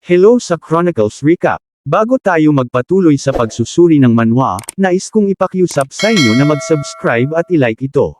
Hello sa Chronicles Recap. Bago tayo magpatuloy sa pagsusuri ng manhwa, nais kong ipakiusap sa inyo na mag-subscribe at ilike ito.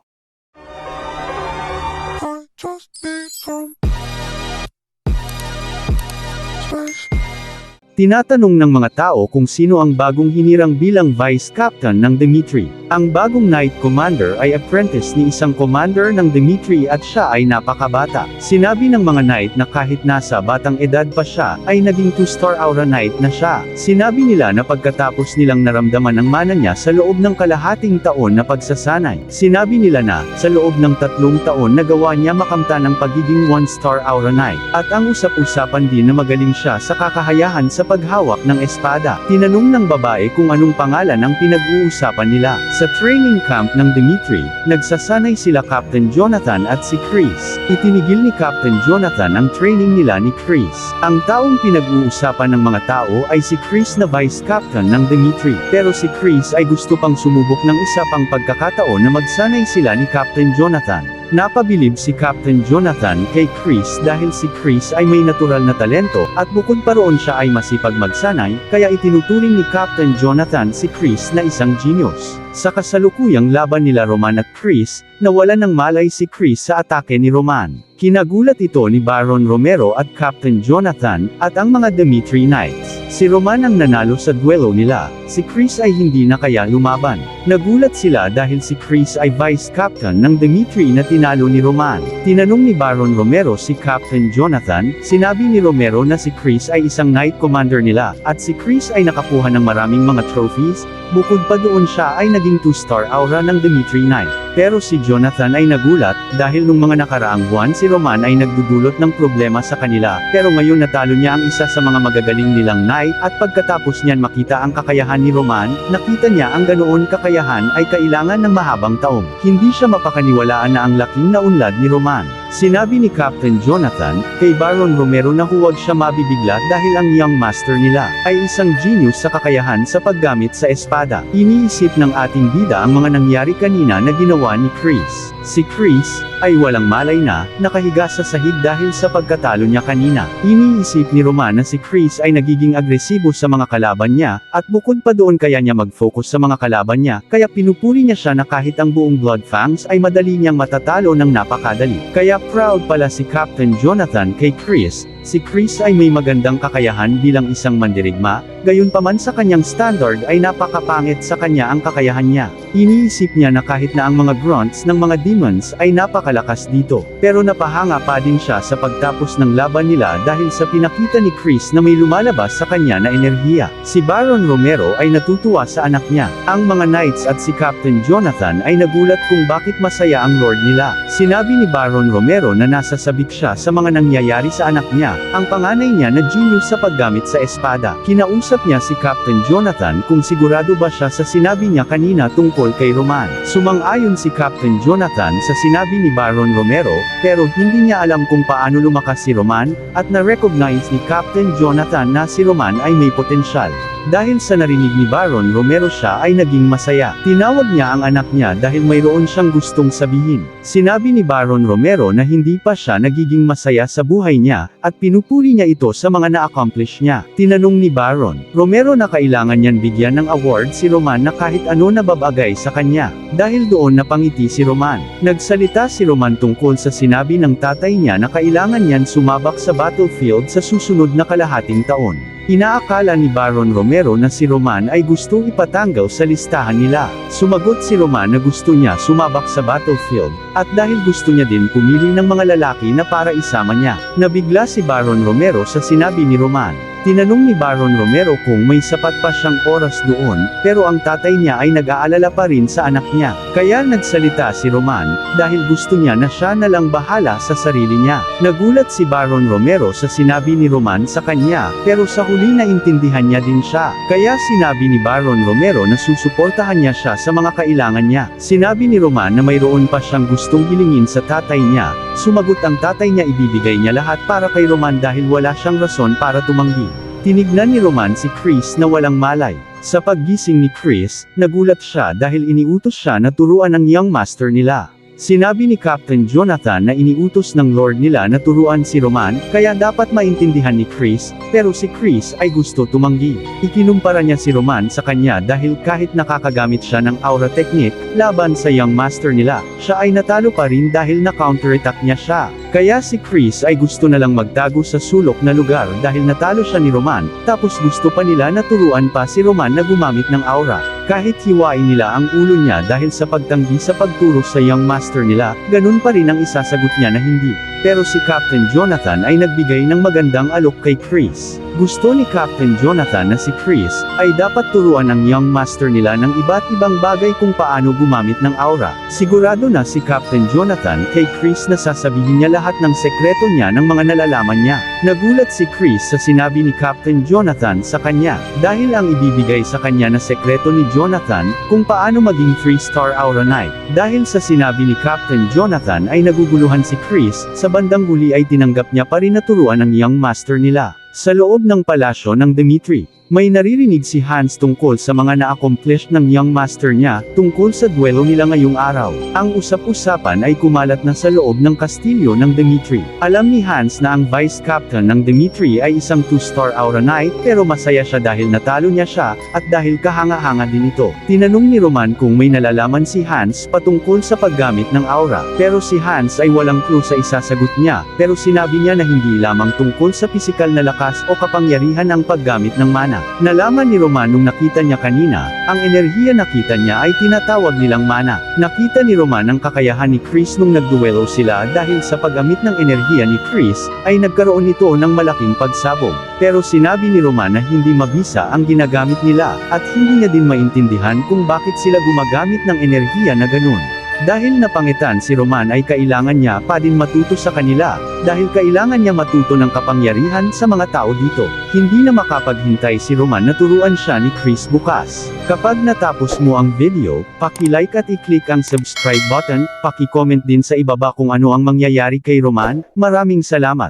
Tinatanong ng mga tao kung sino ang bagong hinirang bilang Vice Captain ng Dimitri. Ang bagong Knight Commander ay apprentice ni isang commander ng Dimitri at siya ay napakabata. Sinabi ng mga Knight na kahit nasa batang edad pa siya, ay naging 2-star Aura Knight na siya. Sinabi nila na pagkatapos nilang naramdaman ang mana niya sa loob ng kalahating taon na pagsasanay. Sinabi nila na, sa loob ng tatlong taon nagawa niya makamtan ang pagiging 1-star Aura Knight. At ang usap-usapan din na magaling siya sa kakahayahan sa paghawak ng espada. Tinanong ng babae kung anong pangalan ang pinag-uusapan nila. Sa training camp ng Dimitri, nagsasanay sila Captain Jonathan at si Chris. Itinigil ni Captain Jonathan ang training nila ni Chris. Ang taong pinag-uusapan ng mga tao ay si Chris na Vice Captain ng Dimitri. Pero si Chris ay gusto pang sumubok ng isa pang pagkakataon na magsanay sila ni Captain Jonathan. Napabilib si Captain Jonathan kay Chris dahil si Chris ay may natural na talento, at bukod pa roon siya ay masipag magsanay, kaya itinuturing ni Captain Jonathan si Chris na isang genius. Sa kasalukuyang laban nila Roman at Chris, nawalan ng malay si Chris sa atake ni Roman. Kinagulat ito ni Baron Romero at Captain Jonathan, at ang mga Dimitri Knights. Si Roman ang nanalo sa duelo nila, si Chris ay hindi na kaya lumaban. Nagulat sila dahil si Chris ay vice captain ng Dimitri na tinalo ni Roman. Tinanong ni Baron Romero si Captain Jonathan, sinabi ni Romero na si Chris ay isang knight commander nila, at si Chris ay nakakuha ng maraming mga trophies, bukod pa doon siya ay naging 2-star aura ng Dimitri Knight. Pero si Jonathan ay nagulat, dahil nung mga nakaraang buwan si Roman ay nagdudulot ng problema sa kanila, pero ngayon natalo niya ang isa sa mga magagaling nilang knight, at pagkatapos niyan makita ang kakayahan ni Roman, nakita niya ang ganoon kakayahan ay kailangan ng mahabang taong. Hindi siya mapakaniwalaan na ang laking naunlad ni Roman. Sinabi ni Captain Jonathan, kay Baron Romero na huwag siya mabibigla dahil ang young master nila, ay isang genius sa kakayahan sa paggamit sa espada. Iniisip ng ating bida ang mga nangyari kanina na ginawa ni Chris. Si Chris, ay walang malay na, nakahiga sa sahig dahil sa pagkatalo niya kanina. Iniisip ni Roman na si Chris ay nagiging agresibo sa mga kalaban niya, at bukod pa doon kaya niya mag-focus sa mga kalaban niya, kaya pinupuri niya siya na kahit ang buong Blood Fangs ay madali niyang matatalo ng napakadali. Kaya proud pala si Captain Jonathan kay Chris, Si Chris ay may magandang kakayahan bilang isang mandirigma, gayunpaman sa kanyang standard ay napakapangit sa kanya ang kakayahan niya. Iniisip niya na kahit na ang mga grunts ng mga demons ay napakalakas dito, pero napahanga pa din siya sa pagtapos ng laban nila dahil sa pinakita ni Chris na may lumalabas sa kanya na enerhiya. Si Baron Romero ay natutuwa sa anak niya. Ang mga knights at si Captain Jonathan ay nagulat kung bakit masaya ang lord nila. Sinabi ni Baron Romero na nasasabik siya sa mga nangyayari sa anak niya, ang panganay niya na genius sa paggamit sa espada. Kinausap niya si Captain Jonathan kung sigurado ba siya sa sinabi niya kanina tungkol kay Roman. Sumang-ayon si Captain Jonathan sa sinabi ni Baron Romero, pero hindi niya alam kung paano lumakas si Roman, at na-recognize ni Captain Jonathan na si Roman ay may potensyal. Dahil sa narinig ni Baron Romero siya ay naging masaya. Tinawag niya ang anak niya dahil mayroon siyang gustong sabihin. Sinabi ni Baron Romero na hindi pa siya nagiging masaya sa buhay niya, at pinupuri niya ito sa mga na-accomplish niya. Tinanong ni Baron Romero na kailangan niyan bigyan ng award si Roman na kahit ano na babagay sa kanya. Dahil doon napangiti si Roman. Nagsalita si Roman tungkol sa sinabi ng tatay niya na kailangan niyan sumabak sa battlefield sa susunod na kalahating taon. Inaakala ni Baron Romero na si Roman ay gustong ipatanggal sa listahan nila. Sumagot si Roman na gusto niya sumabak sa battlefield, at dahil gusto niya din pumili ng mga lalaki na para isama niya. Nabigla si Baron Romero sa sinabi ni Roman. Tinanong ni Baron Romero kung may sapat pa siyang oras doon, pero ang tatay niya ay nag-aalala pa rin sa anak niya. Kaya nagsalita si Roman, dahil gusto niya na siya na lang bahala sa sarili niya. Nagulat si Baron Romero sa sinabi ni Roman sa kanya, pero sa huli naintindihan niya din siya. Kaya sinabi ni Baron Romero na susuportahan niya siya sa mga kailangan niya. Sinabi ni Roman na mayroon pa siyang gustong hilingin sa tatay niya, sumagot ang tatay niya ibibigay niya lahat para kay Roman dahil wala siyang rason para tumanggi. Tinignan ni Roman si Chris na walang malay. Sa paggising ni Chris, nagulat siya dahil iniutos siya na turuan ang young master nila. Sinabi ni Captain Jonathan na iniutos ng Lord nila na turuan si Roman, kaya dapat maintindihan ni Chris, pero si Chris ay gusto tumanggi. Ikinumpara niya si Roman sa kanya dahil kahit nakakagamit siya ng aura technique, laban sa young master nila, siya ay natalo pa rin dahil na-counterattack niya siya. Kaya si Chris ay gusto na lang magtago sa sulok na lugar dahil natalo siya ni Roman, tapos gusto pa nila na turuan pa si Roman na gumamit ng aura. Kahit hiwain nila ang ulo niya dahil sa pagtanggi sa pagturo sa young master nila, ganun pa rin ang isasagot niya na hindi. Pero si Captain Jonathan ay nagbigay ng magandang alok kay Chris. Gusto ni Captain Jonathan na si Chris ay dapat turuan ng young master nila ng iba't ibang bagay kung paano gumamit ng aura. Sigurado na si Captain Jonathan kay Chris na sasabihin niya lahat ng sekreto niya ng mga nalalaman niya. Nagulat si Chris sa sinabi ni Captain Jonathan sa kanya, dahil ang ibibigay sa kanya na sekreto ni Jonathan, kung paano maging 3-star Aura Knight. Dahil sa sinabi ni Captain Jonathan ay naguguluhan si Chris, sa bandang huli ay tinanggap niya pa rin na turuan ng young master nila. Sa loob ng palasyo ng Dimitri, may naririnig si Hans tungkol sa mga na-accomplish ng young master niya, tungkol sa duelo nila ngayong araw. Ang usap-usapan ay kumalat na sa loob ng kastilyo ng Dimitri. Alam ni Hans na ang vice captain ng Dimitri ay isang 2-star Aura Knight pero masaya siya dahil natalo niya siya, at dahil kahanga-hanga din ito. Tinanong ni Roman kung may nalalaman si Hans patungkol sa paggamit ng aura, pero si Hans ay walang clue sa isasagot niya, pero sinabi niya na hindi lamang tungkol sa pisikal na lakas o kapangyarihan ang paggamit ng mana. Nalaman ni Roman nung nakita niya kanina, ang enerhiya nakita niya ay tinatawag nilang mana. Nakita ni Roman ang kakayahan ni Chris nung nagduelo sila dahil sa paggamit ng enerhiya ni Chris, ay nagkaroon ito ng malaking pagsabog. Pero sinabi ni Roman na hindi mabisa ang ginagamit nila, at hindi niya din maintindihan kung bakit sila gumagamit ng enerhiya na ganun. Dahil napangitan si Roman ay kailangan niya pa din matuto sa kanila, dahil kailangan niya matuto ng kapangyarihan sa mga tao dito. Hindi na makapaghintay si Roman na turuan siya ni Chris bukas. Kapag natapos mo ang video, paki-like at i-click ang subscribe button, paki-comment din sa ibaba kung ano ang mangyayari kay Roman, maraming salamat.